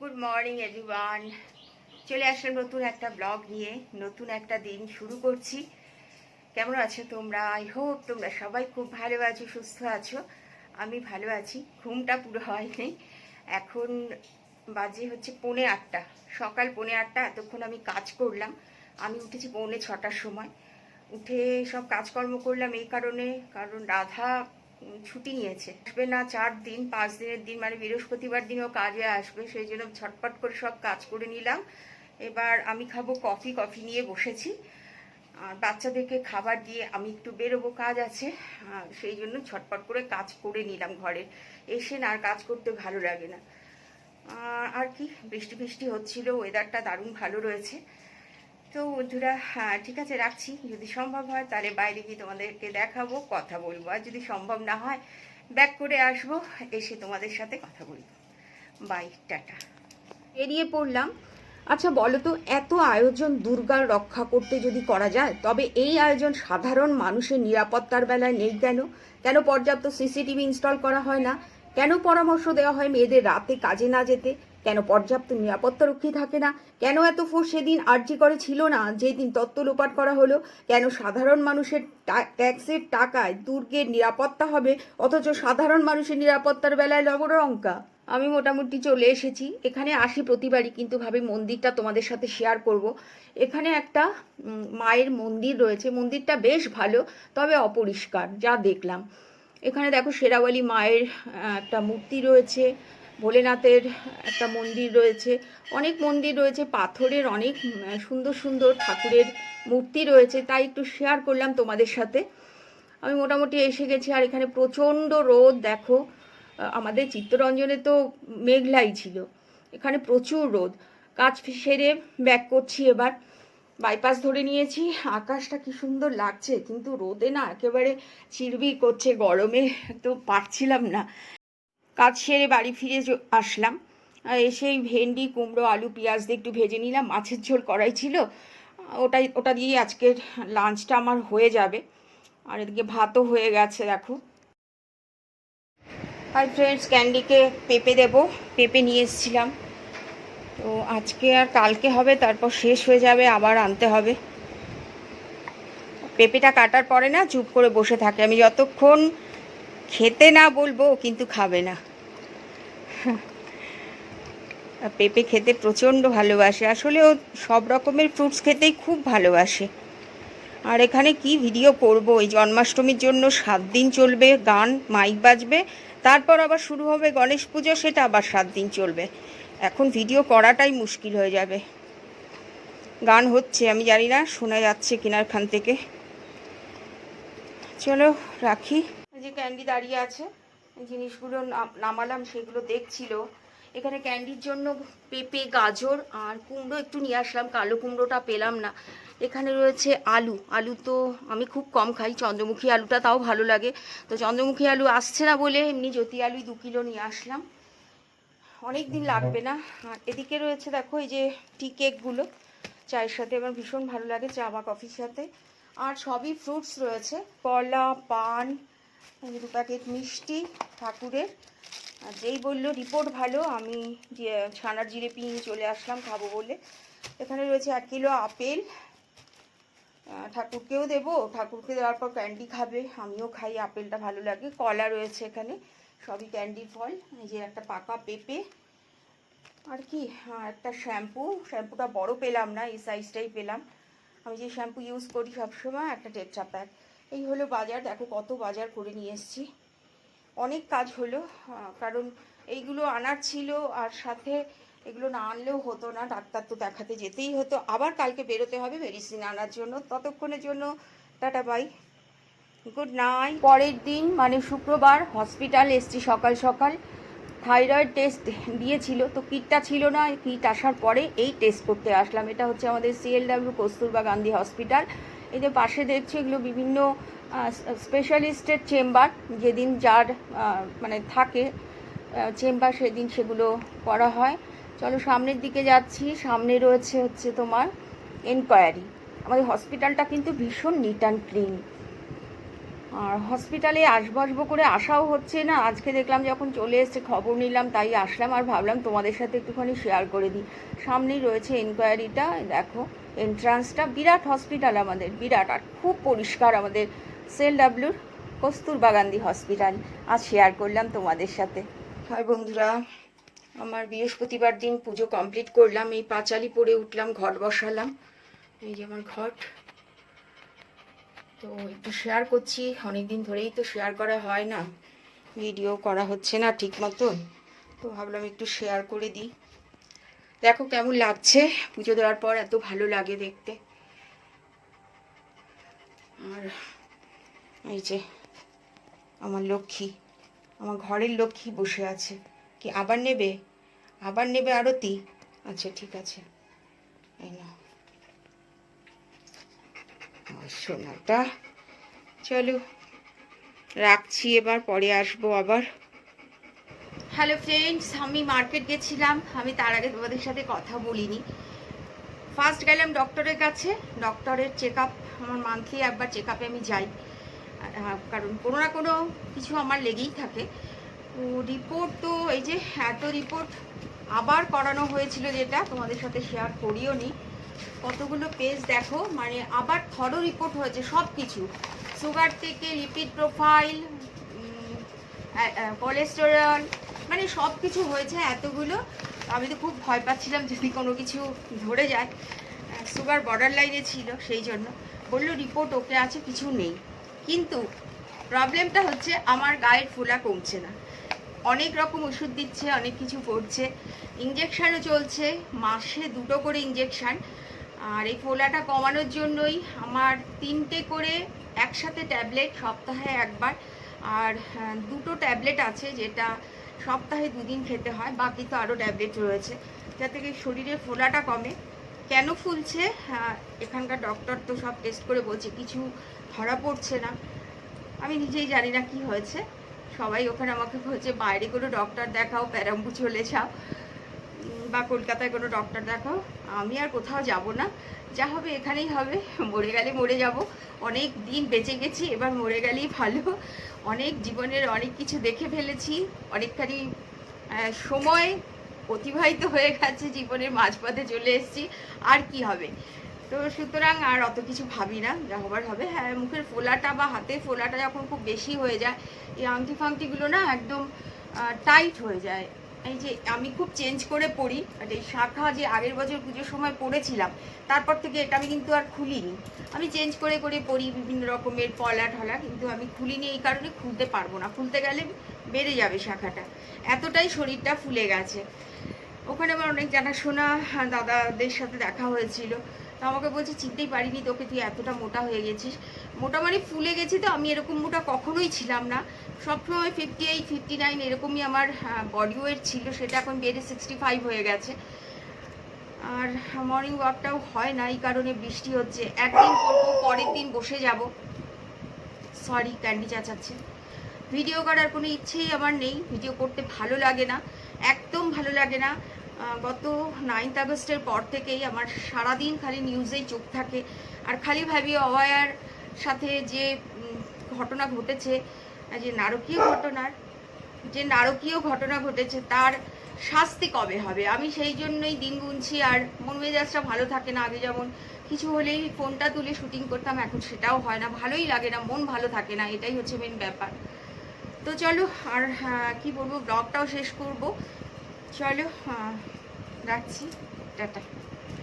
Good morning everyone চলে আসলাম নতুন একটা ব্লগ নিয়ে। নতুন একটা দিন শুরু করছি। কেমন আছো তোমরা? আই হোপ তোমরা সবাই খুব ভালো আছো, সুস্থ আছো। আমি ভালো আছি। ঘুমটা পুরো হয়নি। এখন বাজে হচ্ছে পৌনে আটটা। সকাল পৌনে আটটা, এতক্ষণ আমি কাজ করলাম। আমি উঠেছি পৌনে ছটার সময়। উঠে সব কাজকর্ম করলাম এই কারণে। কারণ রাধা ছুটি নিয়েছে। আসবে না চার দিন, পাঁচ দিনের দিন মানে বৃহস্পতিবার দিনও কাজে আসবে, সেই জন্য ছটপট করে সব কাজ করে নিলাম। এবার আমি খাব কফি কফি নিয়ে বসেছি। আর বাচ্চাদেরকে খাবার দিয়ে আমি একটু বেরোবো, কাজ আছে। সেই জন্য ছটপট করে কাজ করে নিলাম ঘরে। এসে না আর কাজ করতে ভালো লাগে না। আর কি, বৃষ্টি বৃষ্টি হচ্ছিল ওয়েদারটা দারুণ ভালো রয়েছে। তো বন্ধুরা হ্যাঁ ঠিক আছে, রাখছি। যদি সম্ভব হয়, তাহলে বাইরে গিয়ে তোমাদেরকে দেখাবো, কথা বলব। আর যদি সম্ভব না হয়, ব্যাক করে আসব, এসে তোমাদের সাথে কথা বলব বাই টাটা। এড়িয়ে পড়লাম। আচ্ছা বলো তো, এত আয়োজন দুর্গার রক্ষা করতে যদি করা যায়, তবে এই আয়োজন সাধারণ মানুষের নিরাপত্তার বেলায় নেই কেন? কেন পর্যাপ্ত সিসিটিভি ইনস্টল করা হয় না? কেন পরামর্শ দেওয়া হয় মেয়েদের রাতে কাজে না যেতে? কেন পর্যাপ্ত নিরাপত্তা রক্ষী থাকে না? কেন এত ফোর্স সেদিন আর্জি করে ছিল না? যেদিন তত্ত্ব লোপাট করা হলো, কেন সাধারণ মানুষের ট্যাক্সের টাকায় দুর্গের নিরাপত্তা হবে? অথচ সাধারণ মানুষের নিরাপত্তার বেলায় লবণরঙ্কা আমি মোটামুটি চলে এসেছি। এখানে আসি প্রতিবারই, কিন্তু ভাবি মন্দিরটা তোমাদের সাথে শেয়ার করব। এখানে একটা মায়ের মন্দির রয়েছে। মন্দিরটা বেশ ভালো, তবে অপরিষ্কার, যা দেখলাম। এখানে দেখো, শেরাওয়ালি মায়ের একটা মূর্তি রয়েছে। ভোলেনাথের একটা মন্দির রয়েছে। অনেক মন্দির রয়েছে, পাথরের অনেক সুন্দর সুন্দর ঠাকুরের মূর্তি রয়েছে, তাই একটু শেয়ার করলাম তোমাদের সাথে। আমি মোটামুটি এসে গেছি, আর এখানে প্রচণ্ড রোদ, দেখো। আমাদের চিত্তরঞ্জনে তো মেঘলাই ছিল। এখানে প্রচুর রোদ। কাজ সেরে ব্যাক করছি এবার। বাইপাস ধরে নিয়েছি। আকাশটা কি সুন্দর লাগছে, কিন্তু রোদে না একেবারে চিরবির করছে, গরমে তো পারছিলাম না। কাজ সেরে বাড়ি ফিরে আসলাম। এসেই ভেন্ডি, কুমড়ো, আলু, পেঁয়াজ দিয়ে একটু ভেজে নিলাম। মাছের ঝোল করাই ছিল। ওটাই, ওটা দিয়েই আজকের লাঞ্চটা আমার হয়ে যাবে। আর এদিকে ভাতও হয়ে গেছে, দেখো। আর ফ্রেন্ডস ক্যান্ডিকে পেঁপে দেব। পেঁপে নিয়ে এসেছিলাম। তো আজকে আর কালকে হবে, তারপর শেষ হয়ে যাবে, আবার আনতে হবে। পেঁপেটা কাটার পরে না, চুপ করে বসে থাকে। আমি যতক্ষণ খেতে না বলব কিন্তু খাবে না। পেঁপে খেতে প্রচণ্ড ভালোবাসে। আসলে ও সব রকমের ফ্রুটস খেতেই খুব ভালোবাসে। আর এখানে কি ভিডিও করব? এই জন্মাষ্টমীর জন্য সাত দিন চলবে, গান মাইক বাজবে। তারপর আবার শুরু হবে গণেশ পুজো, সেটা আবার সাত দিন চলবে। এখন ভিডিও করাটাই মুশকিল হয়ে যাবে। গান হচ্ছে, আমি জানি না, শোনা যাচ্ছে কিনার খান থেকে। চলো, রাখি। যে ক্যান্ডি দাঁড়িয়ে আছে। জিনিসগুলো নাম- নামালাম, সেগুলো দেখছিল। এখানে ক্যান্ডির জন্য পেঁপে, গাজর আর কুমড়ো একটু নিয়ে আসলাম, কালো কুমড়োটা পেলাম না। এখানে রয়েছে আলু। আলু তো আমি খুব কম খাই, চন্দ্রমুখী আলুটা তাও ভালো লাগে। তো চন্দ্রমুখী আলু আসছে না বলে এমনি জ্যোতি আলুই দু কিলো নিয়ে আসলাম। অনেক দিন লাগবে না। আর এদিকে রয়েছে দেখো, এই যে টি কেকগুলো। চায়ের সাথে আমার ভীষণ ভালো লাগে, চা বা কফির সাথে। আর সবই ফ্রুটস রয়েছে। কলা, পান দু প্যাকেট মিষ্টি ঠাকুরের। আর যেই বলল, রিপোর্ট ভালো, আমি ছানার জিলেপি নিয়ে চলে আসলাম, খাব বলে। এখানে রয়েছে এক কিলো আপেল। ঠাকুরকেও দেবো। ঠাকুরকে দেওয়ার পর ক্যান্ডি খাবে, আমিও খাই, আপেলটা ভালো লাগে। কলা রয়েছে এখানে, সবই ক্যান্ডি ফল। এই যে একটা পাকা পেঁপে। আর কি একটা শ্যাম্পু। শ্যাম্পুটা বড় পেলাম না, এই সাইজটাই পেলাম। আমি যে শ্যাম্পু ইউজ করি সবসময়, একটা টেট্রা প্যাক। এই হলো বাজার, দেখো কত বাজার করে নিয়ে এসেছি। অনেক কাজ হলো কারণ এইগুলো আনার ছিল আর সাথে এগুলো না আনলেও হতো না, ডাক্তার তো দেখাতে যেতেই হতো। আবার কালকে বেরোতে হবে মেডিসিন আনার জন্য। ততক্ষণের জন্য টাটা, বাই। Good night. পরের দিন মানে শুক্রবার, হসপিটাল এসছি সকাল সকাল। থাইরয়েড টেস্ট দিয়েছিল, তো কিটটা ছিল না, কিট আসার পরে এই টেস্ট করতে আসলাম। এটা হচ্ছে আমাদের সিএলডাব্লিউ কস্তুরবা গান্ধী হসপিটাল। এই যে পাশে দেখছি এগুলো বিভিন্ন স্পেশালিস্টের চেম্বার যেদিন যার মানে থাকে চেম্বার সেদিন সেগুলো করা হয়। চলো সামনের দিকে যাচ্ছি, সামনে রয়েছে হচ্ছে তোমার এনকোয়ারি আমাদের হসপিটালটা কিন্তু ভীষণ নিট অ্যান্ড ক্লিন আর হসপিটালে আসব আসব করে আসাও হচ্ছে না। আজকে দেখলাম যখন চলে এসেছে, খবর নিলাম, তাই আসলাম আর ভাবলাম তোমাদের সাথে একটুখানি শেয়ার করে দিই। সামনেই রয়েছে এনকোয়ারিটা দেখো। এন্ট্রান্সটা বিরাট হসপিটাল আমাদের, বিরাট আর খুব পরিষ্কার আমাদের সেল ডাব্লিউর কস্তুরবা গান্ধী হসপিটাল আজ শেয়ার করলাম তোমাদের সাথে। হাই বন্ধুরা, আমার বৃহস্পতিবার দিন পুজো কমপ্লিট করলাম, এই পাঁচালি পরে উঠলাম ঘট বসালাম, এই যে আমার ঘট তো একটু শেয়ার করছি অনেক দিন ধরেই তো শেয়ার করা হয় না ভিডিও করা হচ্ছে না ঠিক মতন, তো ভাবলাম একটু শেয়ার করে দিই। দেখো কেমন লাগছে। পুজো দেওয়ার পর এত ভালো লাগে দেখতে। আর এই যে আমার লক্ষ্মী, আমার ঘরের লক্ষ্মী বসে আছে। কি আবার নেবে? আবার নেবে আরতি? আচ্ছা ঠিক আছে। এই না সোনাটা। চলো, রাখছি এবার, পরে আসব আবার। হ্যালো ফ্রেন্ডস আমি মার্কেট গেছিলাম। আমি তার আগে তোমাদের সাথে কথা বলিনি। ফার্স্ট গেলাম ডক্টরের কাছে। ডক্টরের চেক আপ আমার মান্থলি একবার চেক আপে আমি যাই। কারণ কোনো না কোনো কিছু আমার লেগেই থাকে। তো রিপোর্ট তো, এই যে এত রিপোর্ট আবার করানো হয়েছিল যেটা, তোমাদের সাথে শেয়ার করিও নি। কতগুলো পেজ দেখো মানে আবার থরো রিপোর্ট হয়েছে সব কিছু সুগার থেকে লিপিড প্রোফাইল কোলেস্টেরল মানে সব কিছু হয়েছে এতগুলো। আমি তো খুব ভয় পাচ্ছিলাম যদি কোনো কিছু ধরে যায়। সুগার বর্ডার লাইনে ছিল সেই জন্য। বলল রিপোর্ট ওকে আছে, কিছু নেই। কিন্তু প্রবলেমটা হচ্ছে আমার গায়ের ফোলা কমছে না। অনেক রকম ওষুধ দিচ্ছে, অনেক কিছু করছে। ইঞ্জেকশানও চলছে, মাসে দুটো করে ইঞ্জেকশান আর এই ফোলাটা কমানোর জন্যই আমার তিনটে করে একসাথে ট্যাবলেট সপ্তাহে একবার। আর দুটো ট্যাবলেট আছে যেটা সপ্তাহে দুদিন খেতে হয় বাকি তো আরও ট্যাবলেট রয়েছে। যাতে কি শরীরের ফোলাটা কমে। কেন ফুলছে? আহ, এখানকার ডক্টর তো সব টেস্ট করে বলছে কিছু ধরা পড়ছে না। আমি নিজেই জানি না কি হয়েছে। সবাই ওখানে আমাকে বলছে বাইরে কোনো ডক্টর দেখাও প্যারাম্বু চলে যাও। বা কলকাতায় কোনো ডক্টর দেখাও, আমি আর কোথাও যাব না। যা হবে এখানেই হবে, মরে গেলে মরে যাব। অনেক দিন বেঁচে গেছি, এবার মরে গেলেই ভালো। অনেক জীবনের অনেক কিছু দেখে ফেলেছি, অনেকখানি সময় অতিবাহিত হয়ে গেছে জীবনের মাঝপথে চলে এসেছি। আর কি হবে? তো সুতরাং আর অত কিছু ভাবি না, যা হবার হবে। হ্যাঁ মুখের ফোলাটা বা হাতের ফোলাটা যখন খুব বেশি হয়ে যায়, এই আংটি ফাংটিগুলো না একদম টাইট হয়ে যায়। এই যে আমি খুব চেঞ্জ করে পড়ি, আর এই শাখা যে আগের বছর পুজোর সময় পড়েছিলাম, তারপর থেকে এটা আমি কিন্তু আর খুলিনি। আমি চেঞ্জ করে করে পড়ি বিভিন্ন রকমের পলা ঠলা কিন্তু আমি খুলিনি এই কারণে খুলতে পারব না। খুলতে গেলে বেড়ে যাবে শাখাটা। এতটাই শরীরটা ফুলে গেছে। ওখানে আমার অনেক জানাশোনা দাদাদের সাথে দেখা হয়েছিল। তো আমাকে বলছে, চিনতেই পারিনি তোকে, তুই এতটা মোটা হয়ে গেছিস। মোটা মানে ফুলে গেছি তো, আমি এরকম মোটা কখনোই ছিলাম না। সবসময় ফিফটি এইট ফিফটি নাইন এরকমই আমার বডি ওয়েট ছিল, সেটা এখন বেড়ে সিক্সটি ফাইভ হয়ে গেছে। আর মর্নিং ওয়াকটাও হয় না, এই কারণে বৃষ্টি হচ্ছে। একদিন করব, পরের দিন বসে যাব। Sorry candy চাচাচ্ছে। ভিডিও করার কোনো ইচ্ছেই আমার নেই ভিডিও করতে ভালো লাগে না, একদম ভালো লাগে না। গত নাইন্থ আগস্টের পর থেকেই আমার সারাদিন খালি নিউজেই চোখ থাকে। আর খালি ভাবি অওয়ার সাথে যে ঘটনা ঘটেছে, যে নারকীয় ঘটনার, যে নারকীয় ঘটনা ঘটেছে তার শাস্তি কবে হবে? আমি সেই জন্যই দিন গুনছি আর মন মেজাজটা ভালো থাকে না আগে যেমন কিছু হলেই ফোনটা তুলে শুটিং করতাম, এখন সেটাও হয় না, ভালোই লাগে না, মন ভালো থাকে না, এটাই হচ্ছে মেন ব্যাপার। তো চলো আর কি বলব ব্লগটাও শেষ করব। চলো রাখছি, টাটা।